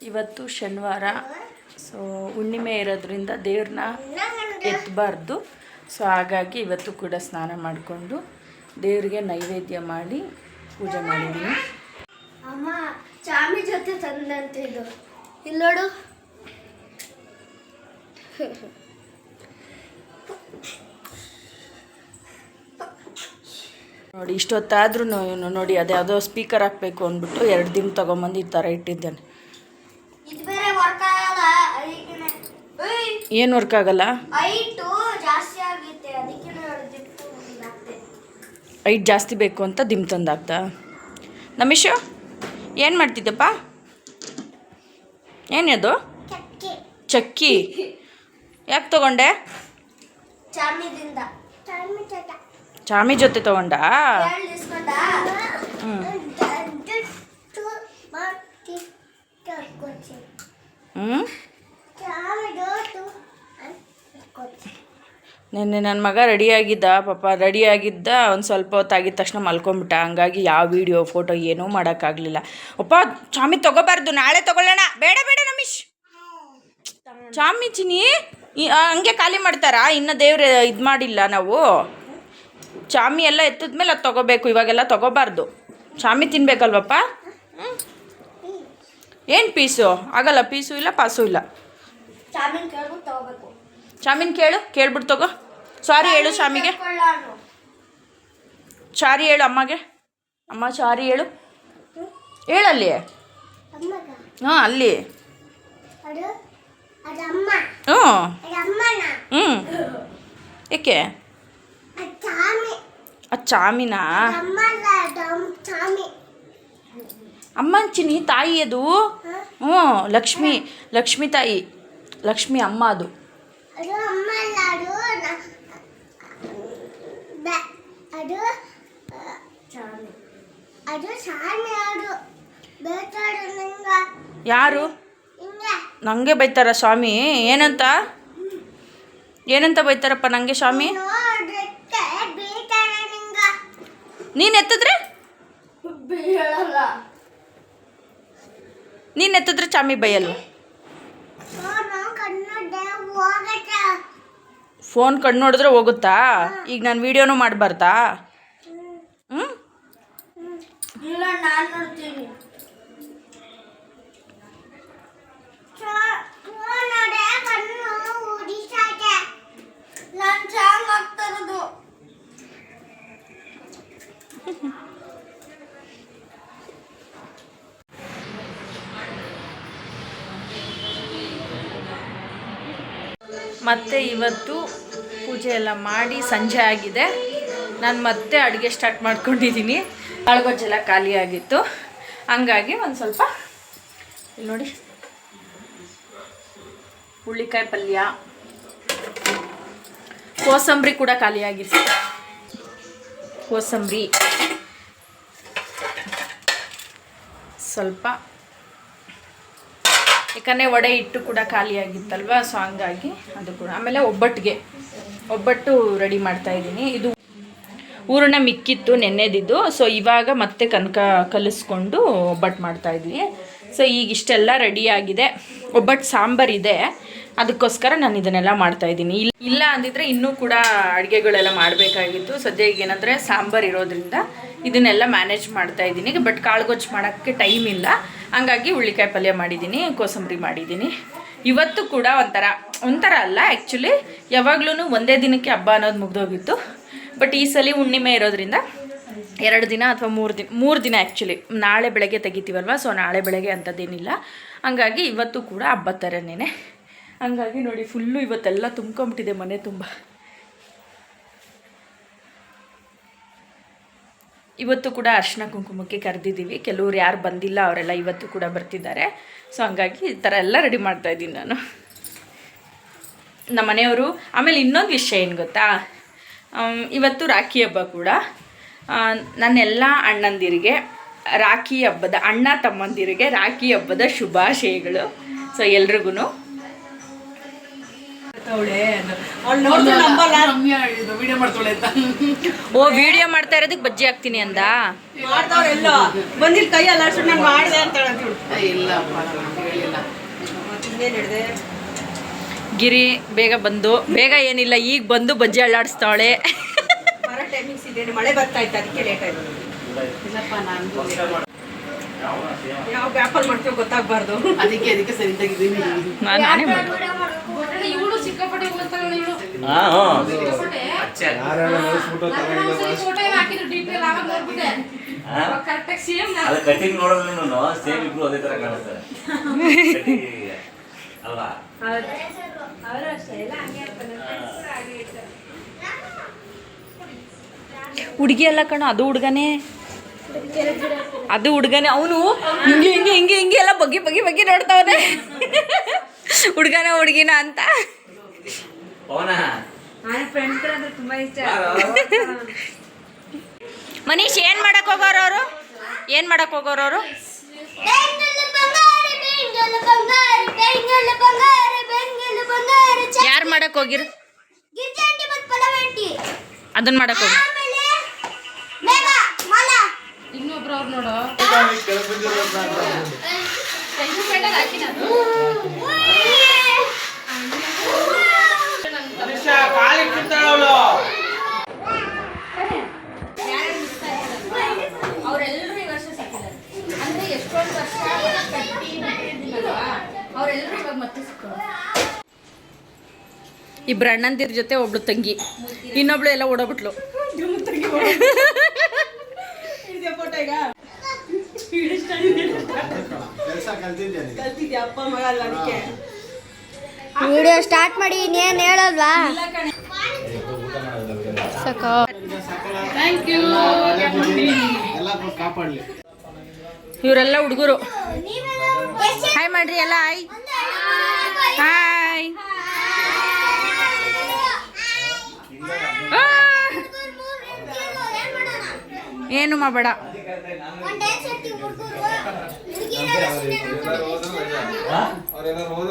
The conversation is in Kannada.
ಇವತ್ತು ಶನಿವಾರ. ಸೊ ಹುಣ್ಣಿಮೆ ಇರೋದ್ರಿಂದ ದೇವ್ರನ್ನ ಎತ್ತಬಾರ್ದು ಸೊ ಹಾಗಾಗಿ ಇವತ್ತು ಕೂಡ ಸ್ನಾನ ಮಾಡಿಕೊಂಡು ದೇವರಿಗೆ ನೈವೇದ್ಯ ಮಾಡಿ ಪೂಜೆ ಮಾಡಿದ್ದೀನಿ ಅಮ್ಮ ಚಾಮಿ ಜೊತೆ ತಂದಂತ ಇದು ಇಲ್ಲಿ ನೋಡು. ನೋಡಿ ಇಷ್ಟೊತ್ತಾದ್ರೂ ನೋಡಿ ಅದ್ಯಾವುದೋ ಸ್ಪೀಕರ್ ಹಾಕಬೇಕು ಅಂದ್ಬಿಟ್ಟು ಎರಡು ದಿನ ತೊಗೊಂಬಂದು ಈ ಥರ ಇಟ್ಟಿದ್ದಾನೆ ಇದು ಬೇರೆ ವರ್ಕ್ ಆಗಲ್ಲ ಅದಕ್ಕೆ ಏನು ವರ್ಕ್ ಆಗಲ್ಲ? ಐಟ್ ಜಾಸ್ತಿ ಬೇಕು ಅಂತ ದಿಮ್ ತಂದಾಗ್ತ? ನಮಿಷು ಏನು ಮಾಡ್ತಿದ್ದಪ್ಪ ಏನದು ಅದು? ಚಕ್ಕಿ. ಯಾಕೆ ತಗೊಂಡೆ? ಚಾಮಿ ಜೊತೆ. ತಗೊಂಡ? ಹ್ಞೂ ನಿನ್ನೆ ನನ್ನ ಮಗ ರೆಡಿಯಾಗಿದ್ದ ಪಾಪ ರೆಡಿಯಾಗಿದ್ದ ಒಂದು ಸ್ವಲ್ಪ ಹೊತ್ತಾಗಿದ್ದ ತಕ್ಷಣ ಮಲ್ಕೊಂಬಿಟ್ಟ ಹಂಗಾಗಿ ಯಾವ ವಿಡಿಯೋ ಫೋಟೋ ಏನೂ ಮಾಡೋಕ್ಕಾಗಲಿಲ್ಲ. ಅಪ್ಪ ಚಾಮಿ ತಗೋಬಾರ್ದು, ನಾಳೆ ತಗೊಳ್ಳೋಣ. ಬೇಡ ಬೇಡ ನಮೀಶ್ ಚಾಮಿ ಚಿನಿ ಹಂಗೆ ಖಾಲಿ ಮಾಡ್ತಾರಾ? ಇನ್ನು ದೇವ್ರ ಇದು ಮಾಡಿಲ್ಲ ನಾವು. ಚಾಮಿ ಎಲ್ಲ ಎತ್ತಿದ್ಮೇಲೆ ಅದು ತಗೋಬೇಕು, ಇವಾಗೆಲ್ಲ ತಗೋಬಾರ್ದು. ಚಾಮಿ ತಿನ್ಬೇಕಲ್ವಪ್ಪ? ಏನು ಪೀಸು? ಆಗಲ್ಲ, ಪೀಸು ಇಲ್ಲ, ಪಾಸು ಇಲ್ಲ. ಚಾಮಿನ ತಗೋಬೇಕು. ಚಾಮಿನ್ ಕೇಳು ಕೇಳ್ಬಿಟ್ಟು ತಗೋ. ಸಾರಿ ಹೇಳು ಶಾಮಿಗೆ ಸಾರಿ ಚಾರಿ ಹೇಳು ಅಮ್ಮಗೆ. ಅಮ್ಮ ಸಾರಿ ಹೇಳು. ಹೇಳಲ್ಲಿ ಅಲ್ಲಿ. ಹಾಂ ಅಲ್ಲಿ. ಹ್ಞೂ. ಹ್ಞೂ. ಏಕೆ? ಅದು ಚಾಮಿ. ಅದು ಚಾಮಿನಾ? ಅಮ್ಮಲ್ಲ ಅಮ್ಮ ಚಾಮಿ. ಚಿನಿ ತಾಯಿ ಅದು. ಹ್ಞೂ ಲಕ್ಷ್ಮಿ ಲಕ್ಷ್ಮಿ ತಾಯಿ. ಲಕ್ಷ್ಮಿ ಅಮ್ಮ ಅದು. ಅದು ಅದು ಅದು ನಂಗೆ. ಯಾರು? ಹಿಂಗೆ. ನನಗೆ ಬೈತಾರ ಸ್ವಾಮಿ? ಏನಂತ? ಏನಂತ ಬೈತಾರಪ್ಪ ನನಗೆ ಸ್ವಾಮಿ? ನೀನ್ ನಿಂಗ. ನೀನು ಎತ್ತಿದ್ರೆ? ಬೀಳಲ್ಲ ನೀನು ಎತ್ತಿದ್ರೆ ಚಾಮಿ ಬೈಯಲ್ವ ನೋಡು ಕನ್ನಡ ಹೋಗತ್ತ ಫೋನ್ ಕಣ್ಣು ನೋಡಿದ್ರೆ ಹೋಗುತ್ತಾ? ಈಗ ನಾನು ವೀಡಿಯೋನೂ ಮಾಡಬಾರ್ದಾ? ಹ್ಞೂ ಇಲ್ಲ ನಾನು ನೋಡ್ತೀನಿ ನೋಡೆ ಕಣ್ಣು ಉಡಿಸಾಕೆ ನಾನು ಚಾಂಗ್ ಆಗ್ತಾ ಇರೋದು ಮತ್ತೆ ಇವತ್ತು ಪೂಜೆ ಎಲ್ಲ ಮಾಡಿ ಸಂಜೆ ಆಗಿದೆ. ನಾನು ಮತ್ತೆ ಅಡುಗೆ ಸ್ಟಾರ್ಟ್ ಮಾಡ್ಕೊಂಡಿದ್ದೀನಿ ಕಾಳುಗೊಜ್ಜೆಲ್ಲ ಖಾಲಿ ಆಗಿತ್ತು. ಹಂಗಾಗಿ ಒಂದು ಸ್ವಲ್ಪ ಇಲ್ಲಿ ನೋಡಿ. ಹುಳ್ಳಿಕಾಯಿ ಪಲ್ಯ. ಕೋಸಂಬರಿ ಕೂಡ ಖಾಲಿಯಾಗಿತ್ತು ಕೋಸಂಬರಿ. ಸ್ವಲ್ಪ ಯಾಕಂದರೆ ವಡೆ ಹಿಟ್ಟು ಕೂಡ ಖಾಲಿಯಾಗಿತ್ತಲ್ವ ಸೊ ಹಂಗಾಗಿ ಅದು ಕೂಡ. ಆಮೇಲೆ ಒಬ್ಬಟ್ಟಿಗೆ, ಒಬ್ಬಟ್ಟು ರೆಡಿ ಮಾಡ್ತಾ ಇದ್ದೀನಿ. ಇದು ಹೂರಣ ಮಿಕ್ಕಿತ್ತು, ನೆನ್ನೆದಿದ್ದು. ಸೊ ಇವಾಗ ಮತ್ತೆ ಕನಕ ಕಲಿಸ್ಕೊಂಡು ಒಬ್ಬಟ್ಟು ಮಾಡ್ತಾ ಇದ್ದೀನಿ ಸೊ ಈಗ ಇಷ್ಟೆಲ್ಲ ರೆಡಿ ಆಗಿದೆ. ಒಬ್ಬಟ್ಟು ಸಾಂಬಾರ್ ಇದೆ. ಅದಕ್ಕೋಸ್ಕರ ನಾನು ಇದನ್ನೆಲ್ಲ ಮಾಡ್ತಾ ಇದ್ದೀನಿ. ಇಲ್ಲ ಇಲ್ಲ ಅಂದಿದ್ರೆ ಇನ್ನೂ ಕೂಡ ಅಡುಗೆಗಳೆಲ್ಲ ಮಾಡಬೇಕಾಗಿತ್ತು. ಸದ್ಯ ಈಗ ಏನಂದರೆ ಸಾಂಬಾರ್ ಇರೋದ್ರಿಂದ ಇದನ್ನೆಲ್ಲ ಮ್ಯಾನೇಜ್ ಮಾಡ್ತಾ ಇದ್ದೀನಿ. ಬಟ್ ಕಾಳುಗೊಜ್ಜು ಮಾಡೋಕ್ಕೆ ಟೈಮ್ ಇಲ್ಲ. ಹಂಗಾಗಿ ಹುಳ್ಳಿಕಾಯಿ ಪಲ್ಯ ಮಾಡಿದ್ದೀನಿ, ಕೋಸಂಬರಿ ಮಾಡಿದ್ದೀನಿ. ಇವತ್ತು ಕೂಡ ಒಂಥರ ಒಂಥರ ಅಲ್ಲ ಆ್ಯಕ್ಚುಲಿ ಯಾವಾಗ್ಲೂ ಒಂದೇ ದಿನಕ್ಕೆ ಹಬ್ಬ ಅನ್ನೋದು ಮುಗ್ದೋಗಿತ್ತು. ಬಟ್ ಈ ಸಲ ಹುಣ್ಣಿಮೆ ಇರೋದ್ರಿಂದ ಎರಡು ದಿನ ಅಥವಾ ಮೂರು ದಿನ ಮೂರು ದಿನ ಆ್ಯಕ್ಚುಲಿ ನಾಳೆ ಬೆಳಗ್ಗೆ ತೆಗಿತೀವಲ್ವ ಸೊ ನಾಳೆ ಬೆಳಗ್ಗೆ ಅಂಥದ್ದೇನಿಲ್ಲ. ಹಂಗಾಗಿ ಇವತ್ತು ಕೂಡ ಹಬ್ಬ ಥರನೇ ಹಂಗಾಗಿ ನೋಡಿ ಫುಲ್ಲು ಇವತ್ತೆಲ್ಲ ತುಂಬ್ಕೊಂಬಿಟ್ಟಿದೆ ಮನೆ ತುಂಬ. ಇವತ್ತು ಕೂಡ ಅರ್ಶಿನ ಕುಂಕುಮಕ್ಕೆ ಕರೆದಿದ್ದೀವಿ. ಕೆಲವ್ರು ಯಾರು ಬಂದಿಲ್ಲ, ಅವರೆಲ್ಲ ಇವತ್ತು ಕೂಡ ಬರ್ತಿದ್ದಾರೆ. ಸೊ ಹಂಗಾಗಿ ಈ ಥರ ಎಲ್ಲ ರೆಡಿ ಮಾಡ್ತಾ ಇದ್ದೀನಿ ನಾನು. ನಮ್ಮ ಮನೆಯವರು, ಆಮೇಲೆ ಇನ್ನೊಂದು ವಿಷಯ ಏನು ಗೊತ್ತಾ? ಇವತ್ತು ರಾಖಿ ಹಬ್ಬ ಕೂಡ. ನನ್ನೆಲ್ಲ ಅಣ್ಣಂದಿರಿಗೆ ರಾಖಿ ಹಬ್ಬದ, ಅಣ್ಣ ತಮ್ಮಂದಿರಿಗೆ ರಾಖಿ ಹಬ್ಬದ ಶುಭಾಶಯಗಳು. ಸೊ ಎಲ್ರಿಗೂ ಓ ವಿಡಿಯೋ ಮಾಡ್ತಾ ಇರೋದಕ್ಕೆ ಬಜ್ಜಿ ಹಾಕ್ತೀನಿ ಅಂದ? ಬಂದಿಲ್ಲ ಬಂದಿಲ್ ಕೈ ಅಲ್ಲಾಡ್ಸು ನಾನು ಮಾಡಿದೆ ಅಂತ ಗಿರಿ ಬೇಗ ಬಂದು. ಬೇಗ ಏನಿಲ್ಲ ಈಗ ಬಂದು ಬಜ್ಜಿ ಅಳ್ಳಾಡಿಸ್ತಾವಳೆ. ಇದೆ. ಮಳೆ ಬರ್ತಾ ಇತ್ತು ಅದಕ್ಕೆ ಲೇಟ್ ಆಯ್ತು. ಇಲ್ಲಪ್ಪ ನಾನು ಯಾವ ವ್ಯಾಪಾರ ಮಾಡ್ತೀವಿ ಗೊತ್ತಾಗಬಾರ್ದು. ಅದಕ್ಕೆ ಅದಕ್ಕೆ ಸರಿತಾಗಿದ್ದೀನಿ ನಾನು ನಾನೇ ಅದು ಕಟಿಂಗ್ ನೋಡಿದ್ರು ಸೇಮ್ ಇಬ್ರು ಅದೇ ತರ ಕಾಣಿಸ್ತಾರೆ Cutting ಅಲ್ವಾ? ಹುಡುಗಿ ಅಲ್ಲ ಕಣ ಅದು ಹುಡುಗನೇ. ಅದು ಹುಡುಗನೇ ಅವನು ಹಿಂಗೆ ಹಿಂಗೆ ಹಿಂಗೆ ಹಿಂಗೆ ಎಲ್ಲ ಬಗ್ಗಿ ಬಗ್ಗಿ ಬಗ್ಗಿ ನೋಡ್ತಾವನೆ. ಹುಡುಗನ ಹುಡುಗಿನ ಅಂತ. ಪವನ? ನನ್ನ ಫ್ರೆಂಡ್ಸ್ ಅಂದ್ರೆ ತುಂಬಾ ಇಷ್ಟ. ಮನೀಶ್ ಏನ್ ಮಾಡಕ್ ಹೋಗೋರು ಅವರು? ಏನ್ ಮಾಡಕ್ ಹೋಗೋರು ಅವರು? ಯಾರು ಮಾಡಕ್ ಹೋಗಿರು? ಅದನ್ ಅದನ್ನ ಮಾಡಕ್ ಹೋಗಿ. ಇನ್ನೊಬ್ರು ಅವ್ರು ನೋಡು ಟೆನ್ಷನ್ ಬೇಡ ಹಾಕಿ ನಾನು ಅವರೆಲ್ಲರೂ ಈ ವರ್ಷ ಸಿಕ್ಕಿದ್ದಾರೆ. ಅಂದ್ರೆ ಎಷ್ಟೊಂದು ವರ್ಷ ಕಟ್ಟಿ ಬಿಟ್ಟಿದ್ದೀನಲ್ವಾ? ಅವರೆಲ್ಲರೂ ಇವಾಗ ಮತ್ತೆ ಸಿಕ್ಕೋರು. ಇಬ್ರು ಅಣ್ಣಂದಿರ ಜೊತೆ ಒಬ್ಳು ತಂಗಿ. ಇನ್ನೊಬ್ಳು ಎಲ್ಲ ಓಡೋಬಿಟ್ಲು ಕಲ್ತಿದ್ಯಾ ಅಪ್ಪ ಮಗ ಅಲ್ಲ ಅದಕ್ಕೆ. ವಿಡಿಯೋ ಸ್ಟಾರ್ಟ್ ಮಾಡಿ ಇನ್ನೇನು ಹೇಳಲ್ವಾ ಥ್ಯಾಂಕ್ ಯು ಇವರೆಲ್ಲ ಹುಡುಗರು. ಹಾಯ್ ಮಾಡ್ರಿ ಎಲ್ಲ ಹಾಯ್ ಹಾಯ್ ಏನು ಮಾಡಬೇಡ ಹುಡುಗಿರ.